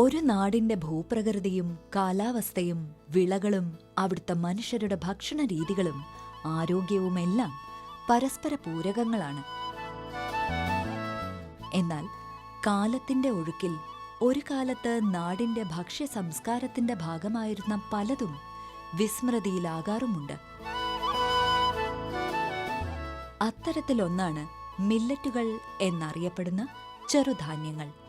ഒരു നാടിന്റെ ഭൂപ്രകൃതിയും കാലാവസ്ഥയും വിളകളും അവിടുത്തെ മനുഷ്യരുടെ ഭക്ഷണ രീതികളും ആരോഗ്യവുമെല്ലാം പരസ്പര പൂരകങ്ങളാണ്. എന്നാൽ കാലത്തിന്റെ ഒഴുക്കിൽ ഒരു കാലത്ത് നാടിന്റെ ഭക്ഷ്യ സംസ്കാരത്തിന്റെ ഭാഗമായിരുന്ന പലതും വിസ്മൃതിയിലാകാറുമുണ്ട്. അത്തരത്തിലൊന്നാണ് മില്ലറ്റുകൾ എന്നറിയപ്പെടുന്ന ചെറുധാന്യങ്ങൾ.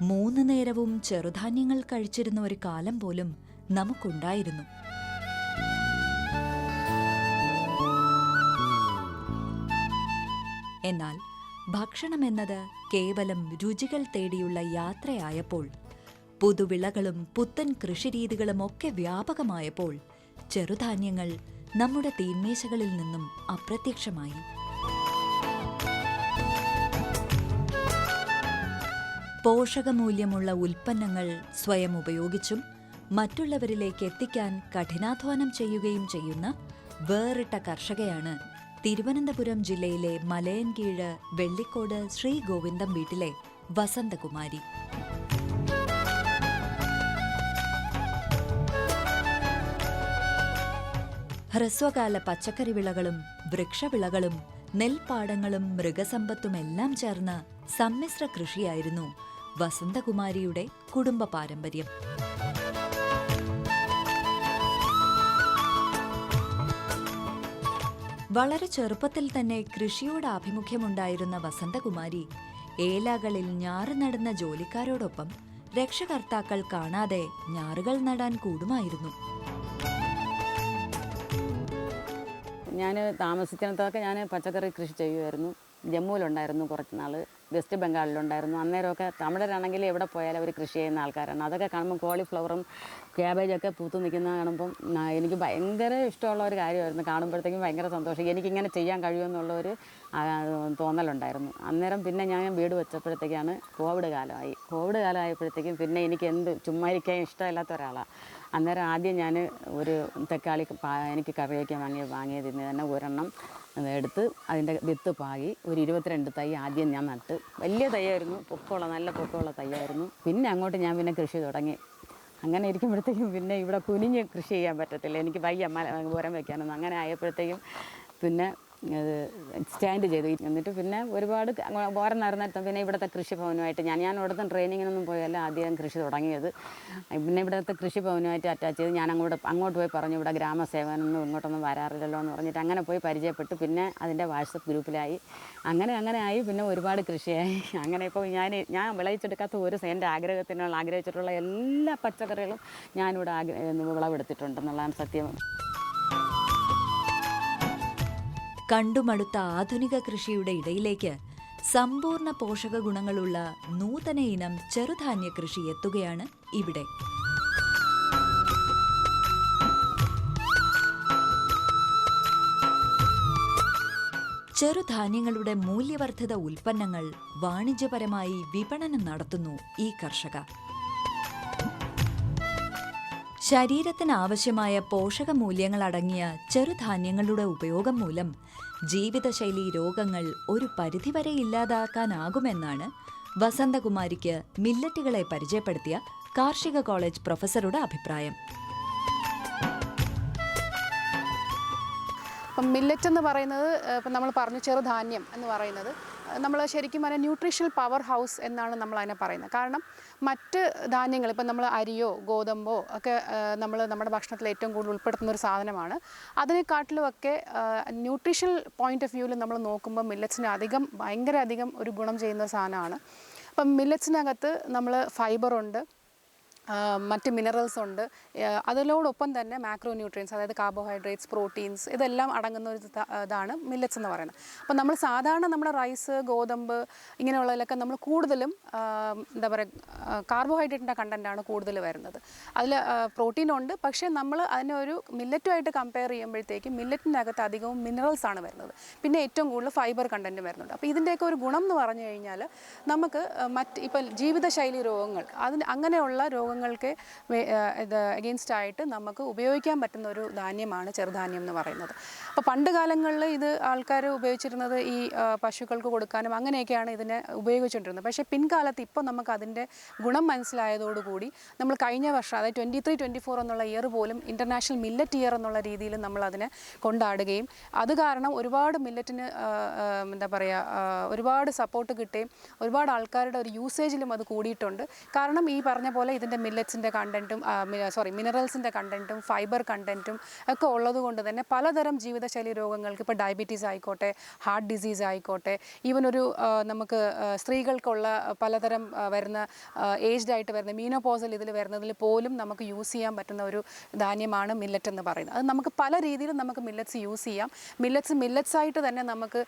മൂന്ന് നേരവും ചെറുധാന്യങ്ങൾ കഴിച്ചിരുന്ന ഒരു കാലം പോലും നമുക്കുണ്ടായിരുന്നു. എന്നാൽ ഭക്ഷണമെന്നത് കേവലം രുചികൾ തേടിയുള്ള യാത്രയായപ്പോൾ പുതുവിളകളും പുത്തൻ കൃഷിരീതികളും ഒക്കെ വ്യാപകമായപ്പോൾ ചെറുധാന്യങ്ങൾ നമ്മുടെ തീന്മേശകളിൽ നിന്നും അപ്രത്യക്ഷമായി. പോഷകമൂല്യമുള്ള ഉൽപ്പന്നങ്ങൾ സ്വയം ഉപയോഗിച്ചും മറ്റുള്ളവരിലേക്ക് എത്തിക്കാൻ കഠിനാധ്വാനം ചെയ്യുകയും ചെയ്യുന്ന വേറിട്ട കർഷകയാണ് തിരുവനന്തപുരം ജില്ലയിലെ മലയൻകീഴ് വെള്ളിക്കോട് ശ്രീ ഗോവിന്ദം വീട്ടിലെ വസന്തകുമാരി. ഹ്രസ്വകാല പച്ചക്കറി വിളകളും വൃക്ഷവിളകളും നെൽപ്പാടങ്ങളും മൃഗസമ്പത്തുമെല്ലാം ചേർന്ന സമ്മിശ്ര കൃഷിയായിരുന്നു വസന്തകുമാരിയുടെ കുടുംബ പാരമ്പര്യം. വളരെ ചെറുപ്പത്തിൽ തന്നെ കൃഷിയോട് ആഭിമുഖ്യമുണ്ടായിരുന്ന വസന്തകുമാരി ഏലകളിൽ ഞാറ് നടന്ന ജോലിക്കാരോടൊപ്പം രക്ഷകർത്താക്കൾ കാണാതെ ഞാറുകൾ നടാൻ കൂടുമായിരുന്നു. ഞാൻ താമസിക്കുന്നതൊക്കെ ഞാൻ പച്ചക്കറി കൃഷി ചെയ്യുമായിരുന്നു. ജമ്മുവിലുണ്ടായിരുന്നു കുറച്ച് നാൾ വെസ്റ്റ് ബംഗാളിലുണ്ടായിരുന്നു അന്നേരമൊക്കെ തമിഴരാണെങ്കിൽ എവിടെ പോയാലും അവർ കൃഷി ചെയ്യുന്ന ആൾക്കാരാണ്. അതൊക്കെ കാണുമ്പോൾ കോളിഫ്ലവറും ക്യാബേജൊക്കെ പൂത്തു നിൽക്കുന്ന കാണുമ്പം ആ, എനിക്ക് ഭയങ്കര ഇഷ്ടമുള്ള ഒരു കാര്യമായിരുന്നു. കാണുമ്പോഴത്തേക്കും ഭയങ്കര സന്തോഷം. എനിക്കിങ്ങനെ ചെയ്യാൻ കഴിയുമെന്നുള്ളൊരു ഒരു തോന്നലുണ്ടായിരുന്നു. അന്നേരം പിന്നെ ഞാൻ വീട് വെച്ചപ്പോഴത്തേക്കാണ് കോവിഡ് കാലമായി. കോവിഡ് കാലമായപ്പോഴത്തേക്കും പിന്നെ എനിക്ക് എന്ത് ചുമ്മാ ഇരിക്കാൻ ഇഷ്ടമില്ലാത്ത ഒരാളാണ് അന്നേരം ആദ്യം ഞാൻ ഒരു തക്കാളി എനിക്ക് കറി വയ്ക്കാൻ വാങ്ങിയ വാങ്ങിയതിൽ നിന്ന് തന്നെ ഒരെണ്ണം എടുത്ത് അതിന്റെ വിത്ത് പാകി ഒരു ഇരുപത്തിരണ്ട് തൈ ആദ്യം ഞാൻ നട്ട്. വലിയ തൈയായിരുന്നു പൊക്കമുള്ള നല്ല പൊക്കമുള്ള തൈയായിരുന്നു. പിന്നെ അങ്ങോട്ട് ഞാൻ പിന്നെ കൃഷി തുടങ്ങി. അങ്ങനെ ഇരിക്കുമ്പോഴത്തേക്കും പിന്നെ ഇവിടെ കുനിഞ്ഞ് കൃഷി ചെയ്യാൻ പറ്റത്തില്ല. എനിക്ക് വയ്യ മല ഉരം വയ്ക്കാനൊന്നും അങ്ങനെ ആയപ്പോഴത്തേക്കും പിന്നെ സ്റ്റാൻഡ് ചെയ്തു. എന്നിട്ട് പിന്നെ ഒരുപാട് ഓരം നടന്നിട്ട് പിന്നെ ഇവിടുത്തെ കൃഷിഭവനുമായിട്ട് ഞാൻ ഞാൻ ഇവിടുത്തെ ട്രെയിനിങ്ങിനൊന്നും പോയല്ല ആദ്യം കൃഷി തുടങ്ങിയത്. പിന്നെ ഇവിടുത്തെ കൃഷിഭവനുമായിട്ട് അറ്റാച്ച് ചെയ്ത് ഞാൻ അങ്ങോട്ട് അങ്ങോട്ട് പോയി പറഞ്ഞു ഇവിടെ ഗ്രാമസേവനൊന്നും ഇങ്ങോട്ടൊന്നും വരാറില്ലല്ലോ എന്ന് പറഞ്ഞിട്ട് അങ്ങനെ പോയി പരിചയപ്പെട്ടു. പിന്നെ അതിന്റെ വാട്സപ്പ് ഗ്രൂപ്പിലായി. അങ്ങനെ അങ്ങനെ ആയി. പിന്നെ ഒരുപാട് കൃഷിയായി. അങ്ങനെ ഇപ്പോൾ ഞാൻ ഞാൻ വിളയിച്ചെടുക്കാത്ത ഒരു എന്റെ ആഗ്രഹത്തിനുള്ള ആഗ്രഹിച്ചിട്ടുള്ള എല്ലാ പച്ചക്കറികളും ഞാനിവിടെ ആഗ്രഹം വിളവെടുത്തിട്ടുണ്ടെന്നുള്ളതാണ് സത്യം. കണ്ടുമടുത്ത ആധുനിക കൃഷിയുടെ ഇടയിലേക്ക് സമ്പൂർണ പോഷക ഗുണങ്ങളുള്ള നൂതന ഇനം ചെറുധാന്യ കൃഷി എത്തുകയാണ് ഇവിടെ. ചെറുധാന്യങ്ങളുടെ മൂല്യവർദ്ധിത ഉൽപ്പന്നങ്ങൾ വാണിജ്യപരമായി വിപണനം നടത്തുന്നു ഈ കർഷക. ശരീരത്തിന് ആവശ്യമായ പോഷകമൂല്യങ്ങൾ അടങ്ങിയ ചെറുധാന്യങ്ങളുടെ ഉപയോഗം മൂലം ജീവിതശൈലി രോഗങ്ങൾ ഒരു പരിധിവരെ ഇല്ലാതാക്കാനാകുമെന്നാണ് വസന്തകുമാരിക്ക് മില്ലറ്റുകളെ പരിചയപ്പെടുത്തിയ കാർഷിക കോളേജ് പ്രൊഫസറുടെ അഭിപ്രായം. അപ്പം മില്ലറ്റ് എന്ന് പറയുന്നത് ഇപ്പം നമ്മൾ പറഞ്ഞു ചെറുധാന്യം എന്ന് പറയുന്നത്. നമ്മൾ ശരിക്കും പറഞ്ഞാൽ ന്യൂട്രീഷണൽ പവർ ഹൗസ് എന്നാണ് നമ്മൾ അതിനെ പറയുന്നത്. കാരണം മറ്റ് ധാന്യങ്ങൾ ഇപ്പം നമ്മൾ അരിയോ ഗോതമ്പോ ഒക്കെ നമ്മൾ നമ്മുടെ ഭക്ഷണത്തിൽ ഏറ്റവും കൂടുതൽ ഉൾപ്പെടുത്തുന്ന ഒരു സാധനമാണ്. അതിനെക്കാട്ടിലുമൊക്കെ ന്യൂട്രീഷണൽ പോയിന്റ് ഓഫ് വ്യൂവിൽ നമ്മൾ നോക്കുമ്പോൾ മില്ലറ്റ്സിന് അധികം ഭയങ്കര അധികം ഒരു ഗുണം ചെയ്യുന്ന സാധനമാണ്. അപ്പം മില്ലറ്റ്സിനകത്ത് നമ്മൾ ഫൈബറുണ്ട്. മറ്റ് മിനറൽസ് ഉണ്ട്. അതിലോടൊപ്പം തന്നെ മാക്രോ ന്യൂട്രിയൻസ് അതായത് കാർബോഹൈഡ്രേറ്റ്സ് പ്രോട്ടീൻസ് ഇതെല്ലാം അടങ്ങുന്ന ഒരു ഇത- ഇതാണ് മില്ലറ്റ്സ് എന്ന് പറയുന്നത്. അപ്പോൾ നമ്മൾ സാധാരണ നമ്മുടെ റൈസ് ഗോതമ്പ് ഇങ്ങനെയുള്ളതിലൊക്കെ നമ്മൾ കൂടുതലും എന്താ പറയുക കാർബോഹൈഡ്രേറ്റിന്റെ കണ്ടന്റാണ് കൂടുതൽ വരുന്നത്. അതിൽ പ്രോട്ടീൻ ഉണ്ട്. പക്ഷേ നമ്മൾ അതിനെ ഒരു മില്ലറ്റുമായിട്ട് കമ്പയർ ചെയ്യുമ്പോഴത്തേക്കും മില്ലറ്റിന്റെ അകത്ത് അധികവും മിനറൽസ് ആണ് വരുന്നത്. പിന്നെ ഏറ്റവും കൂടുതൽ ഫൈബർ കണ്ടന്റ് വരുന്നുണ്ട്. അപ്പോൾ ഇതിന്റെയൊക്കെ ഒരു ഗുണം എന്ന് പറഞ്ഞു കഴിഞ്ഞാൽ നമുക്ക് മറ്റ് ഇപ്പം ജീവിതശൈലി രോഗങ്ങൾ അതിന് അങ്ങനെയുള്ള രോഗങ്ങൾ രോഗങ്ങൾക്ക് ഇത് അഗെയിൻസ്റ്റ് ആയിട്ട് നമുക്ക് ഉപയോഗിക്കാൻ പറ്റുന്ന ഒരു ധാന്യമാണ് ചെറുധാന്യം എന്ന് പറയുന്നത്. അപ്പോൾ പണ്ട് കാലങ്ങളിൽ ഇത് ആൾക്കാർ ഉപയോഗിച്ചിരുന്നത് ഈ പശുക്കൾക്ക് കൊടുക്കാനും അങ്ങനെയൊക്കെയാണ് ഇതിനെ ഉപയോഗിച്ചുകൊണ്ടിരുന്നത്. പക്ഷേ പിൻകാലത്ത് ഇപ്പോൾ നമുക്ക് അതിന്റെ ഗുണം മനസ്സിലായതോടുകൂടി നമ്മൾ കഴിഞ്ഞ വർഷം അതായത് ട്വന്റി ത്രീ ട്വന്റി ഫോർ എന്നുള്ള ഇയർ പോലും ഇന്റർനാഷണൽ മില്ലറ്റ് ഇയർ എന്നുള്ള രീതിയിൽ നമ്മൾ അതിനെ കൊണ്ടാടുകയും അത് കാരണം ഒരുപാട് മില്ലറ്റിന് എന്താ പറയുക ഒരുപാട് സപ്പോർട്ട് കിട്ടുകയും ഒരുപാട് ആൾക്കാരുടെ ഒരു യൂസേജിലും അത് കൂടിയിട്ടുണ്ട്. കാരണം ഈ പറഞ്ഞ പോലെ ഇതിന്റെ മില്ലറ്റ്സിന്റെ കണ്ടന്റും സോറി മിനറൽസിന്റെ കണ്ടന്റും ഫൈബർ കണ്ടന്റും ഒക്കെ ഉള്ളതുകൊണ്ട് തന്നെ പലതരം ജീവിതശൈലി രോഗങ്ങൾക്ക് ഇപ്പോൾ ഡയബറ്റീസ് ആയിക്കോട്ടെ ഹാർട്ട് ഡിസീസ് ആയിക്കോട്ടെ ഈവൻ ഒരു നമുക്ക് സ്ത്രീകൾക്കുള്ള പലതരം വരുന്ന ഏജ്ഡ് ആയിട്ട് വരുന്ന മീനോപോസൽ ഇതിൽ വരുന്നതിൽ പോലും നമുക്ക് യൂസ് ചെയ്യാൻ പറ്റുന്ന ഒരു ധാന്യമാണ് മില്ലറ്റ് എന്ന് പറയുന്നത്. അത് നമുക്ക് പല രീതിയിലും നമുക്ക് മില്ലറ്റ്സ് യൂസ് ചെയ്യാം. മില്ലറ്റ്സ് മില്ലറ്റ്സ് ആയിട്ട് തന്നെ നമുക്ക്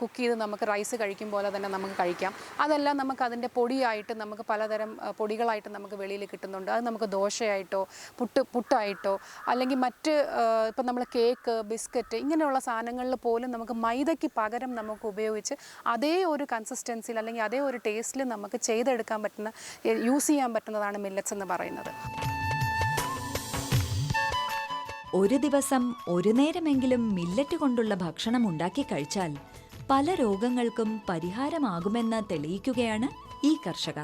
കുക്ക് ചെയ്ത് നമുക്ക് റൈസ് കഴിക്കും പോലെ തന്നെ നമുക്ക് കഴിക്കാം. അതെല്ലാം നമുക്ക് അതിന്റെ പൊടിയായിട്ട് നമുക്ക് പലതരം പൊടികളായിട്ട് നമുക്ക് വെളിയിൽ കിട്ടുന്നുണ്ട്. അത് നമുക്ക് ദോശയായിട്ടോ പുട്ട് പുട്ടായിട്ടോ അല്ലെങ്കിൽ മറ്റ് ഇപ്പം നമ്മൾ കേക്ക് ബിസ്ക്കറ്റ് ഇങ്ങനെയുള്ള സാധനങ്ങളിൽ പോലും നമുക്ക് മൈദയ്ക്ക് പകരം നമുക്ക് ഉപയോഗിച്ച് അതേ ഒരു കൺസിസ്റ്റൻസിയിൽ അല്ലെങ്കിൽ അതേ ഒരു ടേസ്റ്റിൽ നമുക്ക് ചെയ്തെടുക്കാൻ പറ്റുന്ന യൂസ് ചെയ്യാൻ പറ്റുന്നതാണ് മില്ലറ്റ്സ് എന്ന് പറയുന്നത്. ഒരു ദിവസം ഒരു നേരമെങ്കിലും മില്ലറ്റ് കൊണ്ടുള്ള ഭക്ഷണം ഉണ്ടാക്കി കഴിച്ചാൽ പല രോഗങ്ങൾക്കും പരിഹാരമാകുമെന്ന് തെളിയിക്കുകയാണ് ഈ കർഷക.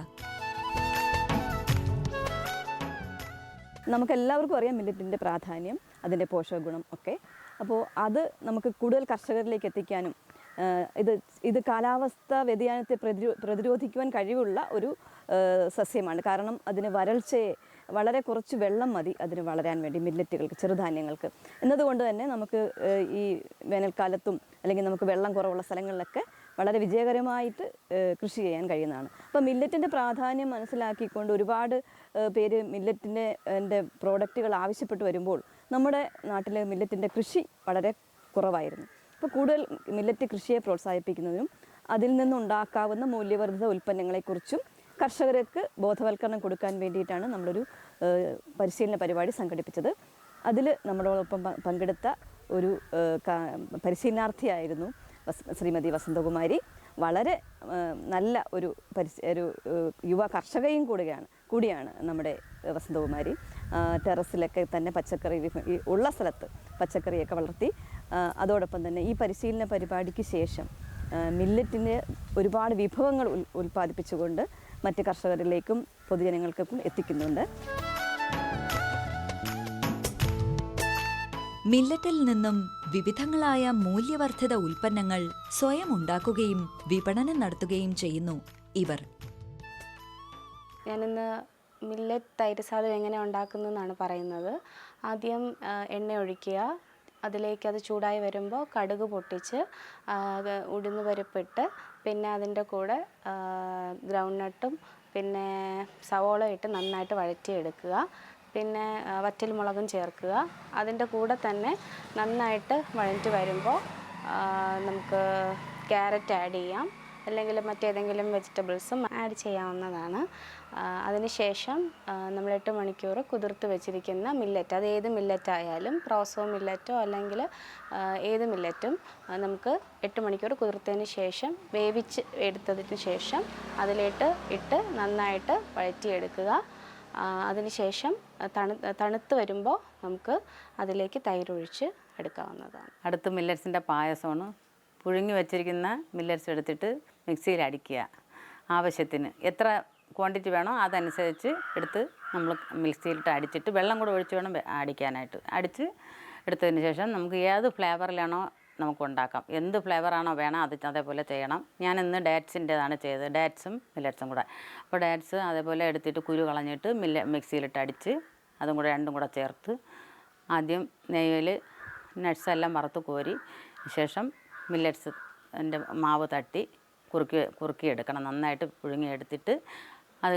നമുക്ക് എല്ലാവർക്കും അറിയാം മില്ലറ്റിന്റെ പ്രാധാന്യം അതിന്റെ പോഷകഗുണം ഒക്കെ. അപ്പോൾ അത് നമുക്ക് കൂടുതൽ കർഷകരിലേക്ക് എത്തിക്കാനും ഇത് ഇത് കാലാവസ്ഥ വ്യതിയാനത്തെ പ്രതിരോ പ്രതിരോധിക്കുവാൻ കഴിവുള്ള ഒരു സസ്യമാണ്. കാരണം അതിന് വരൾച്ചയെ വളരെ കുറച്ച് വെള്ളം മതി അതിന് വളരാൻ വേണ്ടി മില്ലറ്റുകൾക്ക് ചെറുധാന്യങ്ങൾക്ക്. എന്നതുകൊണ്ട് തന്നെ നമുക്ക് ഈ വേനൽക്കാലത്തും അല്ലെങ്കിൽ നമുക്ക് വെള്ളം കുറവുള്ള സ്ഥലങ്ങളിലൊക്കെ വളരെ വിജയകരമായിട്ട് കൃഷി ചെയ്യാൻ കഴിയുന്നതാണ്. അപ്പോൾ മില്ലറ്റിന്റെ പ്രാധാന്യം മനസ്സിലാക്കിക്കൊണ്ട് ഒരുപാട് പേര് മില്ലറ്റിന്റെ എന്റെ പ്രോഡക്റ്റുകൾ ആവശ്യപ്പെട്ട് വരുമ്പോൾ നമ്മുടെ നാട്ടിലെ മില്ലറ്റിന്റെ കൃഷി വളരെ കുറവായിരുന്നു. അപ്പോൾ കൂടുതൽ മില്ലറ്റ് കൃഷിയെ പ്രോത്സാഹിപ്പിക്കുന്നതിനും അതിൽ നിന്നുണ്ടാക്കാവുന്ന മൂല്യവർദ്ധിത ഉൽപ്പന്നങ്ങളെക്കുറിച്ചും കർഷകർക്ക് ബോധവൽക്കരണം കൊടുക്കാൻ വേണ്ടിയിട്ടാണ് നമ്മളൊരു പരിശീലന പരിപാടി സംഘടിപ്പിച്ചത്. അതിൽ നമ്മളോടൊപ്പം പങ്കെടുത്ത ഒരു പരിശീലനാർത്ഥിയായിരുന്നു ശ്രീമതി വസന്തകുമാരി വളരെ നല്ല ഒരു പരിസ ഒരു യുവ കർഷകയും കൂടിയാണ് കൂടിയാണ് നമ്മുടെ വസന്തകുമാരി. ടെറസിലൊക്കെ തന്നെ പച്ചക്കറി ഉള്ള സ്ഥലത്ത് പച്ചക്കറിയൊക്കെ വളർത്തി അതോടൊപ്പം തന്നെ ഈ പരിശീലന പരിപാടിക്ക് ശേഷം മില്ലറ്റിന്റെ ഒരുപാട് വിഭവങ്ങൾ ഉൽ ഉൽപ്പാദിപ്പിച്ചുകൊണ്ട് മറ്റ് കർഷകരിലേക്കും പൊതുജനങ്ങൾക്കും എത്തിക്കുന്നുണ്ട്. മില്ലറ്റിൽ നിന്നും വിവിധങ്ങളായ മൂല്യവർദ്ധിത ഉൽപ്പന്നങ്ങൾ സ്വയം ഉണ്ടാക്കുകയും വിപണനം നടത്തുകയും ചെയ്യുന്നു ഇവർ. ഞാനിന്ന് മില്ലറ്റ് തൈര് സാധനം എങ്ങനെ ഉണ്ടാക്കുന്നു എന്നാണ് പറയുന്നത്. ആദ്യം എണ്ണ ഒഴിക്കുക. അതിലേക്ക് അത് ചൂടായി വരുമ്പോൾ കടുക് പൊട്ടിച്ച് ഉഴുന്ന് പരിപ്പിട്ട് പിന്നെ അതിന്റെ കൂടെ ഗ്രൗണ്ട് നട്ടും പിന്നെ സവോള ഇട്ട് നന്നായിട്ട് വഴറ്റിയെടുക്കുക. പിന്നെ വറ്റൽ വറ്റൽമുളകും ചേർക്കുക. അതിന്റെ കൂടെ തന്നെ നന്നായിട്ട് വഴഞ്ഞിട്ട് വരുമ്പോൾ നമുക്ക് ക്യാരറ്റ് ആഡ് ചെയ്യാം. അല്ലെങ്കിൽ മറ്റേതെങ്കിലും വെജിറ്റബിൾസും ആഡ് ചെയ്യാവുന്നതാണ്. അതിനുശേഷം നമ്മൾ എട്ട് മണിക്കൂർ കുതിർത്ത് വെച്ചിരിക്കുന്ന മില്ലറ്റ് അത് ഏത് മില്ലറ്റ് ആയാലും പ്രോസോ മില്ലറ്റോ അല്ലെങ്കിൽ ഏത് മില്ലറ്റും നമുക്ക് എട്ട് മണിക്കൂർ കുതിർത്തതിന് ശേഷം വേവിച്ച് എടുത്തതിന് ശേഷം അതിലേട്ട് ഇട്ട് നന്നായിട്ട് വഴറ്റിയെടുക്കുക. അതിനുശേഷം തണു തണുത്ത് വരുമ്പോൾ നമുക്ക് അതിലേക്ക് തൈരൊഴിച്ച് എടുക്കാവുന്നതാണ്. അടുത്ത് മില്ലറ്റ്സിന്റെ പായസമാണ്. പുഴുങ്ങി വെച്ചിരിക്കുന്ന മില്ലറ്റ്സ് എടുത്തിട്ട് മിക്സിയിൽ അടിക്കുക ആവശ്യത്തിന്. എത്ര ക്വാണ്ടിറ്റി വേണോ അതനുസരിച്ച് എടുത്ത് നമ്മൾ മിക്സിയിലിട്ട് അടിച്ചിട്ട് വെള്ളം കൂടെ ഒഴിച്ച് വേണം അടിക്കാനായിട്ട്. അടിച്ച് എടുത്തതിന് ശേഷം നമുക്ക് ഏത് ഫ്ലേവറിലാണോ നമുക്ക് ഉണ്ടാക്കാം എന്ത് ഫ്ലേവറാണോ വേണം അത് അതേപോലെ ചെയ്യണം. ഞാൻ ഇന്ന് ഡാറ്റ്സിന്റെതാണ് ചെയ്തത്. ഡാറ്റ്സും മില്ലറ്റ്സും കൂടെ. അപ്പോൾ ഡാറ്റ്സ് അതേപോലെ എടുത്തിട്ട് കുരു കളഞ്ഞിട്ട് മില്ല മിക്സിയിലിട്ട് അടിച്ച് അതും കൂടെ രണ്ടും കൂടെ ചേർത്ത് ആദ്യം നെയ്യിൽ നട്ട്സ് എല്ലാം വറുത്ത് കോരി ശേഷം മില്ലറ്റ്സ് എന്റെ മാവ് തട്ടി കുറുക്കി കുറുക്കിയെടുക്കണം നന്നായിട്ട് പുഴുങ്ങിയെടുത്തിട്ട് അത്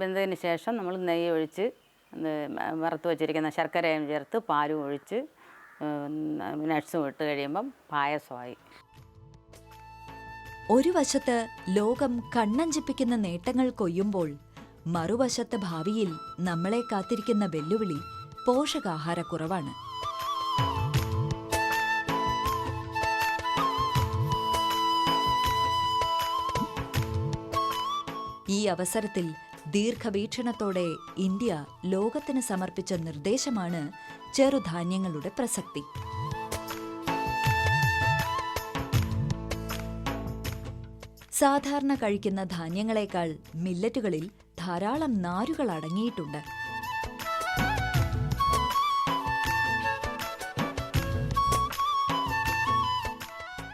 വെന്തതിന് ശേഷം നമ്മൾ നെയ്യ് ഒഴിച്ച് വറുത്ത് വെച്ചിരിക്കുന്ന ശർക്കരയും ചേർത്ത് പാലും ഒഴിച്ച് നട്ട്സും ഇട്ട് കഴിയുമ്പം പായസമായി. ഒരു വശത്ത് ലോകം കണ്ണഞ്ചിപ്പിക്കുന്ന നേട്ടങ്ങൾ കൊയ്യുമ്പോൾ മറുവശത്ത് ഭാവിയിൽ നമ്മളെ കാത്തിരിക്കുന്ന വെല്ലുവിളി പോഷകാഹാരക്കുറവാണ്. ഈ അവസരത്തിൽ ദീർഘവീക്ഷണത്തോടെ ഇന്ത്യ ലോകത്തിന് സമർപ്പിച്ച നിർദ്ദേശമാണ് ചെറുധാന്യങ്ങളുടെ പ്രസക്തി. സാധാരണ കഴിക്കുന്ന ധാന്യങ്ങളെക്കാൾ മില്ലറ്റുകളിൽ ധാരാളം നാരുകൾ അടങ്ങിയിട്ടുണ്ട്.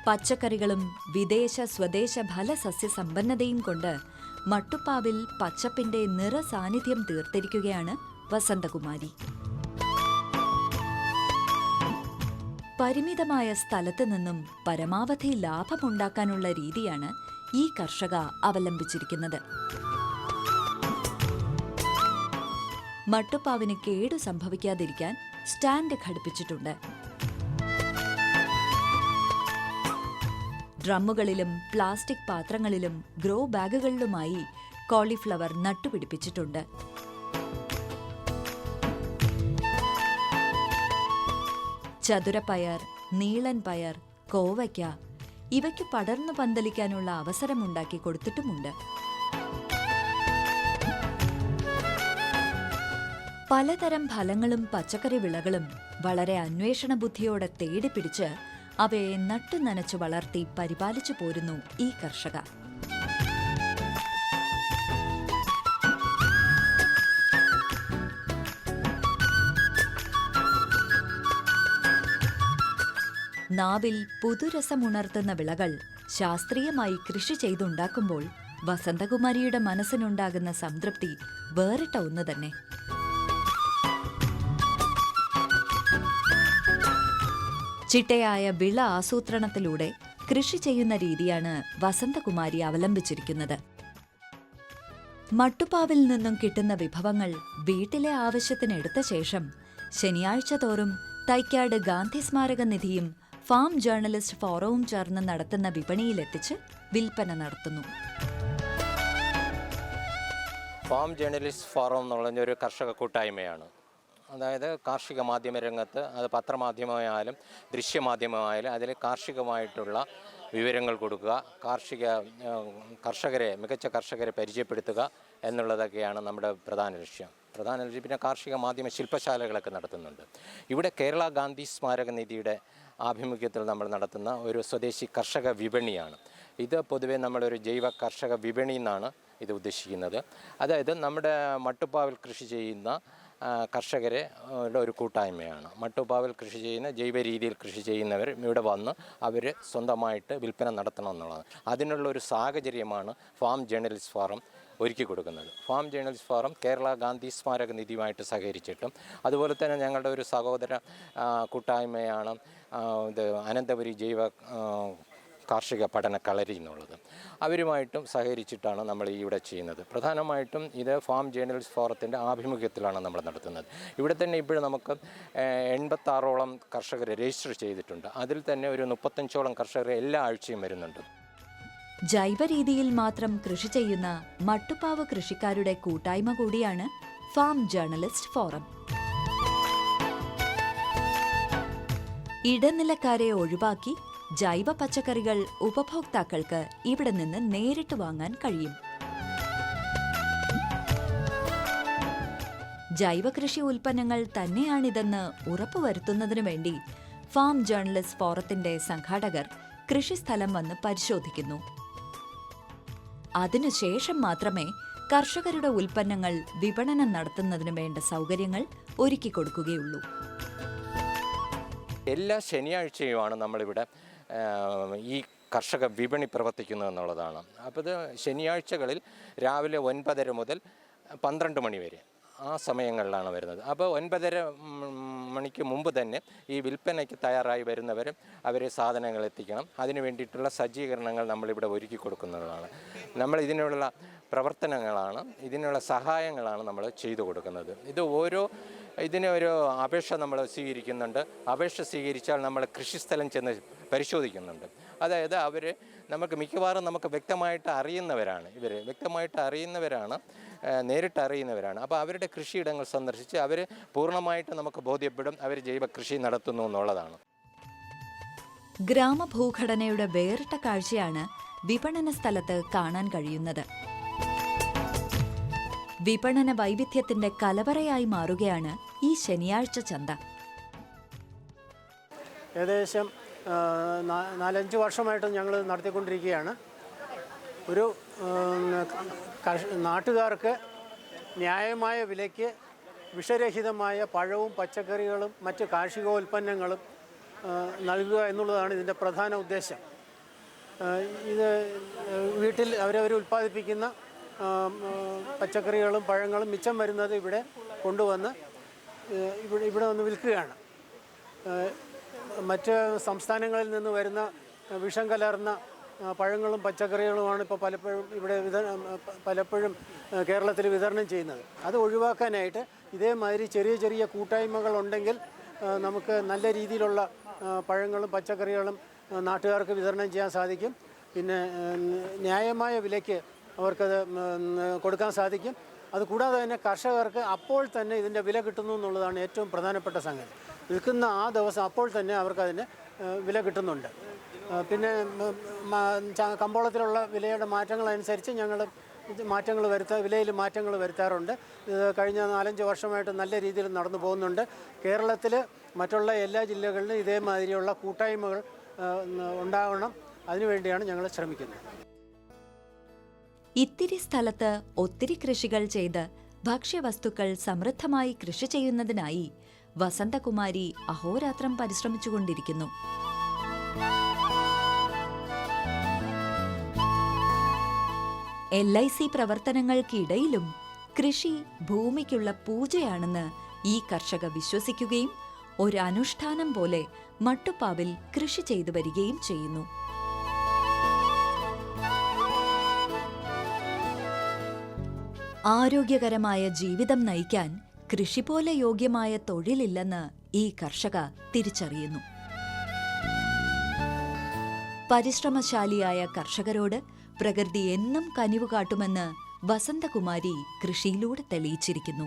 പച്ചക്കറികളും വിദേശ സ്വദേശ ഫലസസ്യസമ്പന്നതയും കൊണ്ട് മട്ടുപ്പാവിൽ പച്ചപ്പിന്റെ നിറ സാന്നിധ്യം തീർത്തിരിക്കുകയാണ് വസന്തകുമാരി. പരിമിതമായ സ്ഥലത്ത് നിന്നും പരമാവധി ലാഭമുണ്ടാക്കാനുള്ള രീതിയാണ് ഈ കർഷക അവലംബിച്ചിരിക്കുന്നത്. മട്ടുപ്പാവിന് കേടു സംഭവിക്കാതിരിക്കാൻ സ്റ്റാൻഡ് ഘടിപ്പിച്ചിട്ടുണ്ട്. ഡ്രമ്മുകളിലും പ്ലാസ്റ്റിക് പാത്രങ്ങളിലും ഗ്രോ ബാഗുകളിലുമായി കോളിഫ്ലവർ നട്ടുപിടിപ്പിച്ചിട്ടുണ്ട്. ചതുരപ്പയർ നീളൻ പയർ കോവയ്ക്ക ഇവയ്ക്ക് പടർന്നു പന്തലിക്കാനുള്ള അവസരമുണ്ടാക്കി കൊടുത്തിട്ടുമുണ്ട്. പലതരം ഫലങ്ങളും പച്ചക്കറി വിളകളും വളരെ അന്വേഷണ ബുദ്ധിയോടെ തേടിപ്പിടിച്ച് അവയെ നട്ടു നനച്ചു വളർത്തി പരിപാലിച്ചു പോരുന്നു ഈ കർഷക. നാവിൽ പുതുരസമുണർത്തുന്ന വിളകൾ ശാസ്ത്രീയമായി കൃഷി ചെയ്തുണ്ടാക്കുമ്പോൾ വസന്തകുമാരിയുടെ മനസ്സിനുണ്ടാകുന്ന സംതൃപ്തി വേറിട്ട ഒന്ന് തന്നെ. ചിട്ടയായ വിള ആസൂത്രണത്തിലൂടെ കൃഷി ചെയ്യുന്ന രീതിയാണ് വസന്തകുമാരി അവലംബിച്ചിരിക്കുന്നത്. മട്ടുപ്പാവിൽ നിന്നും കിട്ടുന്ന വിഭവങ്ങൾ വീട്ടിലെ ആവശ്യത്തിനെടുത്ത ശേഷം ശനിയാഴ്ച തോറും തൈക്കാട് ഗാന്ധി സ്മാരക നിധിയും ഫാം ജേർണലിസ്റ്റ് ഫോറവും ചേർന്ന് നടത്തുന്ന വിപണിയിലെത്തിച്ച് വിൽപ്പന നടത്തുന്നു. ഫാം ജേർണലിസ്റ്റ് ഫോറം എന്നുള്ള ഒരു കർഷക കൂട്ടായ്മയാണ്. അതായത് കാർഷിക മാധ്യമ രംഗത്ത് അത് പത്രമാധ്യമമായാലും ദൃശ്യമാധ്യമമായാലും അതിൽ കാർഷികമായിട്ടുള്ള വിവരങ്ങൾ കൊടുക്കുക കാർഷിക കർഷകരെ മികച്ച കർഷകരെ പരിചയപ്പെടുത്തുക എന്നുള്ളതൊക്കെയാണ് നമ്മുടെ പ്രധാന ലക്ഷ്യം. പ്രധാന ലക്ഷ്യം പിന്നെ കാർഷിക മാധ്യമ ശില്പശാലകളൊക്കെ നടത്തുന്നുണ്ട്. ഇവിടെ കേരള ഗാന്ധി സ്മാരക നിധിയുടെ ആഭിമുഖ്യത്തിൽ നമ്മൾ നടത്തുന്ന ഒരു സ്വദേശി കർഷക വിപണിയാണ്. ഇത് പൊതുവേ നമ്മളൊരു ജൈവ കർഷക വിപണി എന്നാണ് ഇത് ഉദ്ദേശിക്കുന്നത്. അതായത് നമ്മുടെ മട്ടുപ്പാവിൽ കൃഷി ചെയ്യുന്ന കർഷകരെ ഒരു കൂട്ടായ്മയാണ്. മട്ടുപ്പാവിൽ കൃഷി ചെയ്യുന്ന ജൈവ രീതിയിൽ കൃഷി ചെയ്യുന്നവർ ഇവിടെ വന്ന് അവർ സ്വന്തമായിട്ട് വിൽപ്പന നടത്തണം എന്നുള്ളതാണ്. അതിനുള്ള ഒരു സാഹചര്യമാണ് ഫാം ജേർണലിസ്റ്റ് ഫോറം ഒരുക്കി കൊടുക്കുന്നത്. Farm journalist forum Kerala Gandhi സ്മാരക നിധിയുമായിട്ട് സഹകരിച്ചിട്ടും അതുപോലെ തന്നെ ഞങ്ങളുടെ ഒരു സഹോദര കൂട്ടായ്മയാണ് ഇത് അനന്തപുരി ജൈവ കാർഷിക പഠന കളരി എന്നുള്ളത്. അവരുമായിട്ടും സഹകരിച്ചിട്ടാണ് നമ്മൾ ഇവിടെ ചെയ്യുന്നത്. പ്രധാനമായിട്ടും ഇത് ഫാം ജേർണലിസ്റ്റ് ഫോറത്തിന്റെ ആഭിമുഖ്യത്തിലാണ് നമ്മൾ നടത്തുന്നത്. ഇവിടെ തന്നെ ഇപ്പോഴും നമുക്ക് എൺപത്താറോളം കർഷകർ രജിസ്റ്റർ ചെയ്തിട്ടുണ്ട്. അതിൽ തന്നെ ഒരു മുപ്പത്തഞ്ചോളം കർഷകർ എല്ലാ ആഴ്ചയും വരുന്നുണ്ട്. ജൈവ രീതിയിൽ മാത്രം കൃഷി ചെയ്യുന്ന മട്ടുപ്പാവ് കൃഷിക്കാരുടെ കൂട്ടായ്മ കൂടിയാണ് ഫാം ജേർണലിസ്റ്റ് ഫോറം. ഇടനിലക്കാരെ ഒഴിവാക്കി ജൈവ പച്ചക്കറികൾ ഉപഭോക്താക്കൾക്ക് ഇവിടെ നിന്ന് നേരിട്ട് വാങ്ങാൻ കഴിയും. ജൈവ കൃഷി ഉൽപ്പന്നങ്ങൾ തന്നെയാണിതെന്ന് ഉറപ്പുവരുത്തുന്നതിനു വേണ്ടി ഫാം ജേർണലിസ്റ്റ് ഫോറത്തിന്റെ സംഘാടകർ കൃഷിസ്ഥലം വന്ന് പരിശോധിക്കുന്നു. അതിനുശേഷം മാത്രമേ കർഷകരുടെ ഉൽപ്പന്നങ്ങൾ വിപണനം നടത്തുന്നതിന് വേണ്ട സൗകര്യങ്ങൾ ഒരുക്കിക്കൊടുക്കുകയുള്ളൂ എല്ലാ ശനിയാഴ്ചയുമാണ് നമ്മളിവിടെ ഈ കർഷക വിപണി പ്രവർത്തിക്കുന്നു എന്നുള്ളതാണ്. അപ്പോൾ ഇത് ശനിയാഴ്ചകളിൽ രാവിലെ ഒൻപതര മുതൽ പന്ത്രണ്ട് മണി വരെ. ആ സമയങ്ങളിലാണ് വരുന്നത്. അപ്പോൾ ഒൻപതര മണിക്ക് മുമ്പ് തന്നെ ഈ വിൽപ്പനയ്ക്ക് തയ്യാറായി വരുന്നവരും അവരെ സാധനങ്ങൾ എത്തിക്കണം. അതിന് വേണ്ടിയിട്ടുള്ള സജ്ജീകരണങ്ങൾ നമ്മളിവിടെ ഒരുക്കി കൊടുക്കുന്നതാണ്. നമ്മൾ ഇതിനുള്ള പ്രവർത്തനങ്ങളാണ് ഇതിനുള്ള സഹായങ്ങളാണ് നമ്മൾ ചെയ്തു കൊടുക്കുന്നത്. ഇത് ഓരോ ഇതിന് ഒരു അപേക്ഷ നമ്മൾ സ്വീകരിക്കുന്നുണ്ട്. അപേക്ഷ സ്വീകരിച്ചാൽ നമ്മൾ കൃഷിസ്ഥലം ചെന്ന് പരിശോധിക്കുന്നുണ്ട്. അതായത് അവർ നമുക്ക് മിക്കവാറും നമുക്ക് വ്യക്തമായിട്ട് അറിയുന്നവരാണ് ഇവർ. വ്യക്തമായിട്ട് അറിയുന്നവരാണ് നേരിട്ട് അറിയുന്നവരാണ്. അപ്പോൾ അവരുടെ കൃഷിയിടങ്ങൾ സന്ദർശിച്ച് അവർ പൂർണമായിട്ട് നമുക്ക് ബോധ്യപ്പെടും അവർ ജൈവ കൃഷി നടത്തുന്നു എന്നുള്ളതാണ്. ഗ്രാമഭൂഘടനയുടെ വേറിട്ട കാഴ്ചയാണ് വിപണന സ്ഥലത്ത് കാണാൻ കഴിയുന്നത്. വിപണന വൈവിധ്യത്തിന്റെ കലവറയായി മാറുകയാണ് ഈ ശനിയാഴ്ച ചന്ത. ഏകദേശം നാലഞ്ച് വർഷമായിട്ട് ഞങ്ങൾ നടത്തിക്കൊണ്ടിരിക്കുകയാണ്. ഒരു നാട്ടുകാർക്ക് ന്യായമായ വിലയ്ക്ക് വിഷരഹിതമായ പഴവും പച്ചക്കറികളും മറ്റ് കാർഷികോൽപ്പന്നങ്ങളും നൽകുക എന്നുള്ളതാണ് ഇതിന്റെ പ്രധാന ഉദ്ദേശം. ഇത് വീട്ടിൽ അവരവർ ഉൽപ്പാദിപ്പിക്കുന്ന പച്ചക്കറികളും പഴങ്ങളും മിച്ചം വരുന്നത് ഇവിടെ കൊണ്ടുവന്ന് ഇവിടെ ഇവിടെ വന്ന് വിൽക്കുകയാണ്. മറ്റ് സംസ്ഥാനങ്ങളിൽ നിന്ന് വരുന്ന വിഷം കലർന്ന പഴങ്ങളും പച്ചക്കറികളുമാണ് ഇപ്പോൾ പലപ്പോഴും ഇവിടെ പലപ്പോഴും കേരളത്തിൽ വിതരണം ചെയ്യുന്നത്. അത് ഒഴിവാക്കാനായിട്ട് ഇതേമാതിരി ചെറിയ ചെറിയ കൂട്ടായ്മകൾ ഉണ്ടെങ്കിൽ നമുക്ക് നല്ല രീതിയിലുള്ള പഴങ്ങളും പച്ചക്കറികളും നാട്ടുകാർക്ക് വിതരണം ചെയ്യാൻ സാധിക്കും. പിന്നെ ന്യായമായ വിലയ്ക്ക് അവർക്കത് കൊടുക്കാൻ സാധിക്കും. അതുകൂടാതെ തന്നെ കർഷകർക്ക് അപ്പോൾ തന്നെ ഇതിന്റെ വില കിട്ടുന്നു എന്നുള്ളതാണ് ഏറ്റവും പ്രധാനപ്പെട്ട സംഗതി. വിൽക്കുന്ന ആ ദിവസം അപ്പോൾ തന്നെ അവർക്കതിന് വില കിട്ടുന്നുണ്ട്. പിന്നെ കമ്പോളത്തിലുള്ള വിലയുടെ മാറ്റങ്ങളനുസരിച്ച് ഞങ്ങൾ മാറ്റങ്ങൾ വരുത്താ വിലയിൽ മാറ്റങ്ങൾ വരുത്താറുണ്ട്. ഇത് കഴിഞ്ഞ നാലഞ്ച് വർഷമായിട്ട് നല്ല രീതിയിൽ നടന്നു പോകുന്നുണ്ട്. കേരളത്തിൽ മറ്റുള്ള എല്ലാ ജില്ലകളിലും ഇതേമാതിരിയുള്ള കൂട്ടായ്മകൾ ഉണ്ടാകണം അതിനുവേണ്ടിയാണ് ഞങ്ങൾ ശ്രമിക്കുന്നത്. ഇത്തിരി സ്ഥലത്ത് ഒത്തിരി കൃഷികൾ ചെയ്ത് ഭക്ഷ്യവസ്തുക്കൾ സമൃദ്ധമായി കൃഷി ചെയ്യുന്നതിനായി വസന്തകുമാരി അഹോരാത്രം പരിശ്രമിച്ചുകൊണ്ടിരിക്കുന്നു. എൽ ഐ സി പ്രവർത്തനങ്ങൾക്കിടയിലും കൃഷി ഭൂമിക്കുള്ള പൂജയാണെന്ന് ഈ കർഷക വിശ്വസിക്കുകയും ഒരു അനുഷ്ഠാനം പോലെ മട്ടുപ്പാവിൽ കൃഷി ചെയ്തു വരികയും ചെയ്യുന്നു. ആരോഗ്യകരമായ ജീവിതം നയിക്കാൻ കൃഷി പോലെ യോഗ്യമായ തൊഴിലില്ലെന്ന് ഈ കർഷക തിരിച്ചറിയുന്നു. പരിശ്രമശാലിയായ കർഷകരോട് പ്രകൃതി എന്നും കനിവ് കാട്ടുമെന്ന് വസന്തകുമാരി കൃഷിയിലൂടെ തെളിയിച്ചിരിക്കുന്നു.